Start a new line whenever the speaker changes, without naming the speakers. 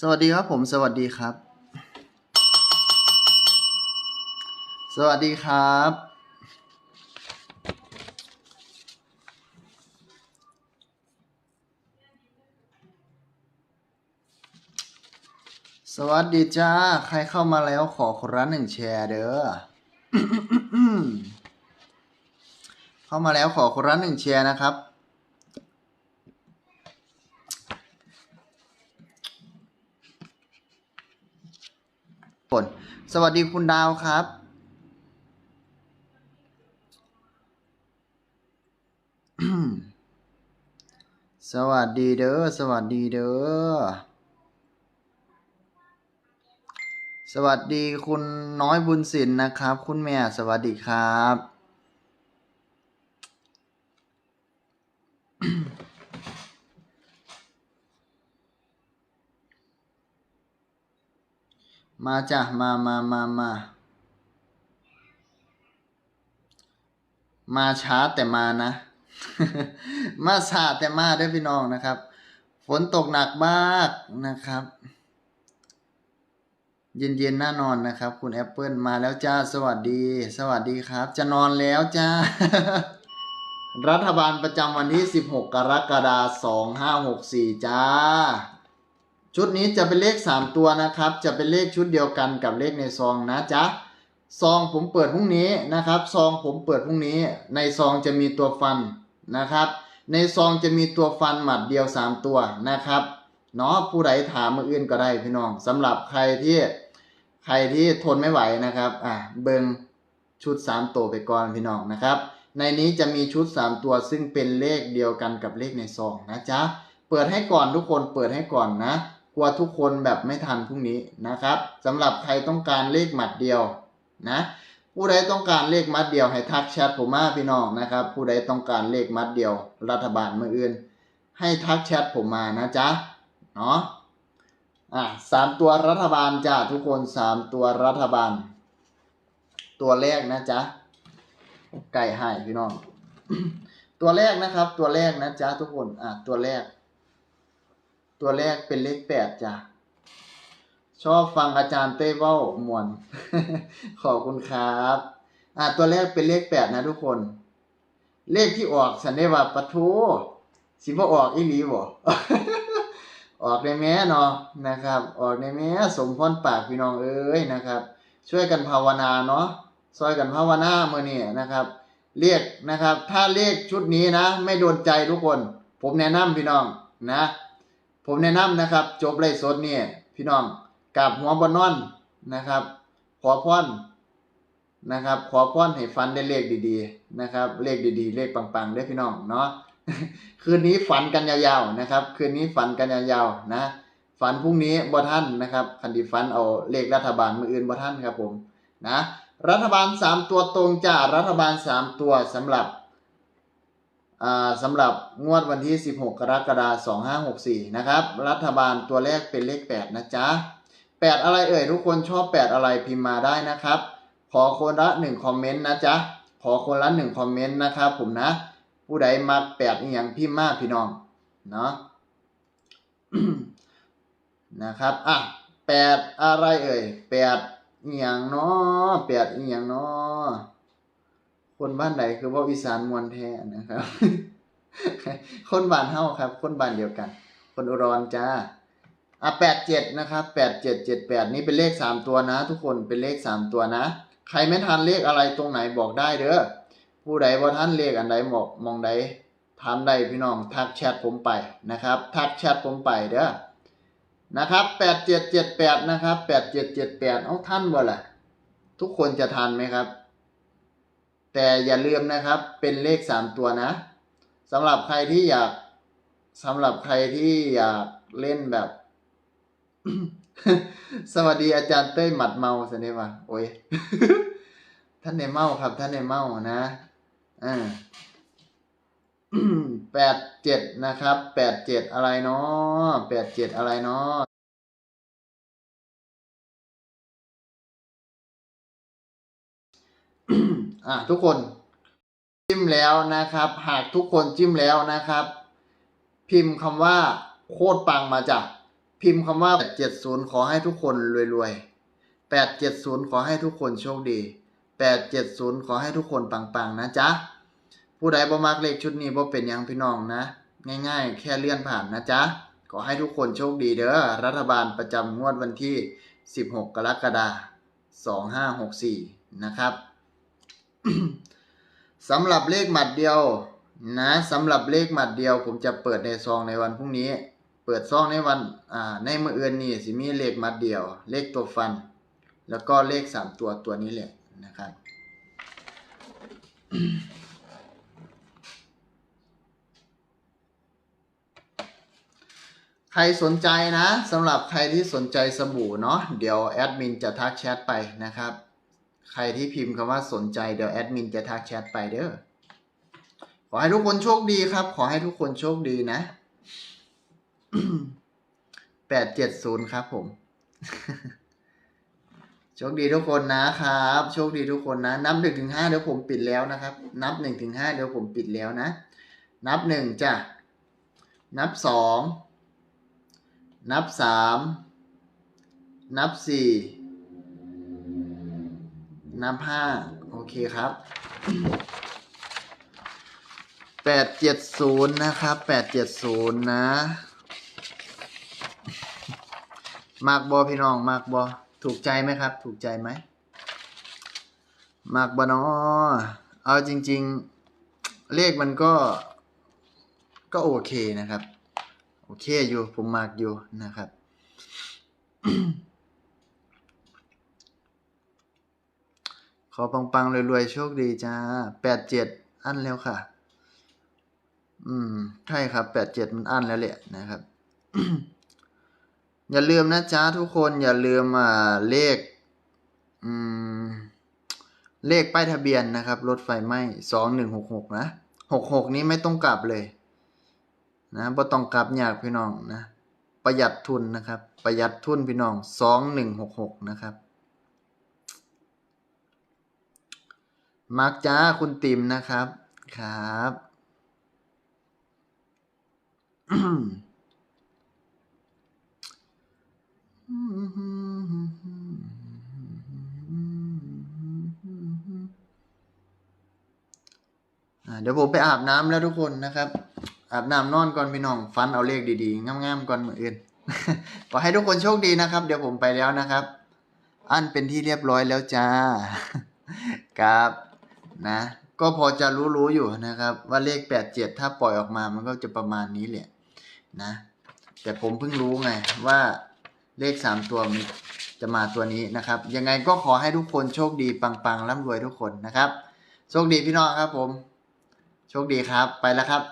สวัสดีครับผม สวัสดีครับ สวัสดีครับ สวัสดีจ้า ใครเข้ามาแล้วขอคนละหนึ่งแชร์เด้อเข้ามาแล้วขอคนละหนึ่งแชร์นะครับ ผลสวัสดีคุณดาวครับ สวัสดีเด้อ สวัสดีเด้อ สวัสดีคุณน้อยบุญสินนะครับ คุณแม่สวัสดีครับ มาจ้ะมามามามามาช้าแต่มานะ มาช้าแต่มาด้วยพี่น้องนะครับ ฝนตกหนักมากนะครับ เย็นๆน่านอนนะครับ คุณแอปเปิลมาแล้วจ้า สวัสดี สวัสดีครับ จะนอนแล้วจ้า รัฐบาลประจำวันที่ 16 กรกฎาคม2564 จ้า ชุดนี้จะเป็นเลข 3 ตัวนะครับ จะเป็นเลขชุดเดียวกันกับเลขในซองนะจ๊ะซองผมเปิดพรุ่งนี้นะครับ ซองผมเปิดพรุ่งนี้ ในซองจะมีตัวฟันนะครับ ในซองจะมีตัวฟันหมัดเดียว 3 ตัวนะครับเนาะผู้ใดถามมืออื่นก็ได้พี่น้องสำหรับใครที่ใครที่ทนไม่ไหวนะครับอะเบิงชุด 3 ตัวไปก่อนพี่น้องนะครับ ในนี้จะมีชุด 3 ตัวซึ่งเป็นเลขเดียวกันกับเลขในซองนะจ๊ะเปิดให้ก่อนทุกคนเปิดให้ก่อนนะ กลัวทุกคนแบบไม่ทันพรุ่งนี้นะครับสำหรับใครต้องการเลขหมัดเดียวนะผู้ใดต้องการเลขมัดเดียวให้ทักแชทผมมาพี่น้องนะครับ ผู้ใดต้องการเลขมัดเดียว รัฐบาลมืออื่น ให้ทักแชทผมมานะจ๊ะเนาะอะสามตัวรัฐบาลจ้าทุกคนสามตัวรัฐบาล ตัวแรกนะจ๊ะไก่ให้พี่น้อง ตัวแรกนะครับ ตัวแรกนะจ๊ะทุกคนอะตัวแรก ตัวแรกเป็นเลขแปดจ้ะ ชอบฟังอาจารย์เต้เว้ามวน ขอบคุณครับ อ่า ตัวแรกเป็นเลขแปดนะทุกคน เลขที่ออกสันได้ว่าปะทูสิบ่ออกอีหลีบ่ออกในแม่เนาะนะครับ ออกในแม่สมพรปากพี่น้องเอ้ยนะครับ ช่วยกันภาวนาเนาะซอยกันภาวนาเมื่อนี้นะครับ เรียกนะครับ ถ้าเลขชุดนี้นะ ไม่โดนใจทุกคน ผมแนะนำพี่น้องนะ ผมแนะนำนะครับ จบไลฟ์สดนี่ยพี่น้องกราบหัวบนนอนนะครับ ขอพรนะครับ ขอพรให้ฝันได้เลขดีๆนะครับ เลขดีๆ เลขปังๆเด้พี่น้องเนาะคืนนี้ฝันกันยาวๆนะครับ คืนนี้ฝันกันยาวๆนะฝันพรุ่งนี้บ่ท่านนะครับคันดีฝันเอาเลขรัฐบาลมืออื่นบ่ท่านครับผมนะรัฐบาลสามตัวตรงจ้ารัฐบาลสามตัวสำหรับ สำหรับงวดวันที่ 16 กรกฎาคม2564 นะครับ รัฐบาลตัวแรกเป็นเลข 8 นะจ๊ะ 8 อะไรเอ่ย ทุกคนชอบ 8 อะไรพิมพ์มาได้นะครับ ขอคนละ 1 คอมเมนต์นะจ๊ะ ขอคนละ 1 คอมเมนต์นะครับผมนะ ผู้ใดมัก8อีหยังพิมพ์มาพี่น้อง เนาะนะครับ อะ 8 อะไรเอ่ย 8อีหยังเนาะ8อีหยังเนาะ คนบ้านใดคือว่าอีสานมวลแท้นะครับ คนบ้านเฮาครับ คนบ้านเดียวกัน คนอุดรจ้าอะแปดเจ็ดนะครับแปดเจ็ดเจ็ดแปดนี่เป็นเลขสามตัวนะ ทุกคนเป็นเลขสามตัวนะ ใครไม่ทันเลขอะไรตรงไหนบอกได้เด้อผู้ใดว่าท่านเลขอันใดมองมองใดถามใดพี่น้องทักแชทผมไปนะครับ ทักแชทผมไปเด้อนะครับแปดเจ็ดเจ็ดแปดนะครับแปดเจ็ดเจ็ดแปดเอาท่านบ่ล่ะ ทุกคนจะทันไหมครับ แต่อย่าลืมนะครับเป็นเลขสามตัวนะสำหรับใครที่อยากสำหรับใครที่อยากเล่นแบบ สวัสดีอาจารย์เต้ยหมัดเมาสิเนี่ยวะโอ้ยท่านในเมาครับท่านในเมานะอ่าแปดเจ็ดนะครับแปดเจ็ดอะไรเนาะแปดเจ็ดอะไรเนาะ อะทุกคนจิ้มแล้วนะครับ หากทุกคนจิ้มแล้วนะครับ พิมพ์คำว่าโคตรปังมาจ้ะพิมพ์คำว่าเจ็ดศูนย์ขอให้ทุกคนรวยๆแปดเจ็ดศูนย์ขอให้ทุกคนโชคดีแปดเจ็ดศูนย์ขอให้ทุกคนปังๆ นะจ๊ะ ผู้ใดบ่มักเลขชุดนี้บ่เป็นยังพี่น้องนะ ง่ายๆ แค่เลื่อนผ่านนะจ๊ะ ขอให้ทุกคนโชคดีเด้อ รัฐบาลประจำงวดวันที่ 16 กรกฎาคม 2564 นะครับ สำหรับเลขหมัดเดียวนะสำหรับเลขหมัดเดียว ผมจะเปิดในซองในวันพรุ่งนี้ เปิดซองในวันอ่าในมื้ออื่นนี่สิมีเลขหมัดเดียว เลขตัวฟัน แล้วก็เลขสามตัวตัวนี้แหละนะครับใครสนใจนะสำหรับใครที่สนใจสบู่เนาะเดี๋ยวแอดมินจะทักแชทไปนะครับ ใครที่พิมพ์คำว่าสนใจเดี๋ยวแอดมินจะทักแชทไปเด้อขอให้ทุกคนโชคดีครับ ขอให้ทุกคนโชคดีนะแปดเจ็ดศูนย์ครับผม โชคดีทุกคนนะครับ โชคดีทุกคนนะ นับหนึ่งถึงห้าเดี๋ยวผมปิดแล้วนะครับ นับหนึ่งถึงห้าเดี๋ยวผมปิดแล้วนะ นับหนึ่งจ้ะ นับสอง นับสาม นับสี่ นับห้า โอเคครับแปดเจ็ดศูนย์นะครับแปดเจ็ดศูนย์นะมากบอพี่น้องมากบอถูกใจไหมครับ ถูกใจไหมมากบอนอเอาจริง ๆ เลขมันก็ ก็โอเคนะครับ โอเคอยู่ ผมมากอยู่นะครับ ขอปังๆรวยๆ โชคดีจ้าแปดเจ็ดอันแล้วค่ะ อืม ใช่ครับแปดเจ็ดมันอันแล้วแหละนะครับ อย่าลืมนะจ๊ะทุกคนอย่าลืมอ่าเลข อืม เลขป้ายทะเบียนนะครับ รถไฟไหม้สองหนึ่งหกหกนะหกหกนี้ไม่ต้องกลับเลย นะบ่ต้องกลับอยากพี่น้องนะ ประหยัดทุนนะครับ ประหยัดทุนพี่น้องสองหนึ่งหกหกนะครับ มักจ้าคุณติมนะครับ ครับ เดี๋ยวผมไปอาบน้ำแล้วทุกคนนะครับ อาบน้ำนอนก่อนพี่น้อง ฟันเอาเลขดีๆ งามๆก่อนเหมืออื่นขอให้ทุกคนโชคดีนะครับ เดี๋ยวผมไปแล้วนะครับ อันเป็นที่เรียบร้อยแล้วจ้า ครับ นะก็พอจะรู้ๆอยู่นะครับว่าเลขแปดเจ็ดถ้าปล่อยออกมามันก็จะประมาณนี้แหละนะ แต่ผมเพิ่งรู้ไงว่าเลขสามตัวมันจะมาตัวนี้นะครับ ยังไงก็ขอให้ทุกคนโชคดีปังๆร่ำรวยทุกคนนะครับ โชคดีพี่น้องครับผม โชคดีครับไปแล้วครับ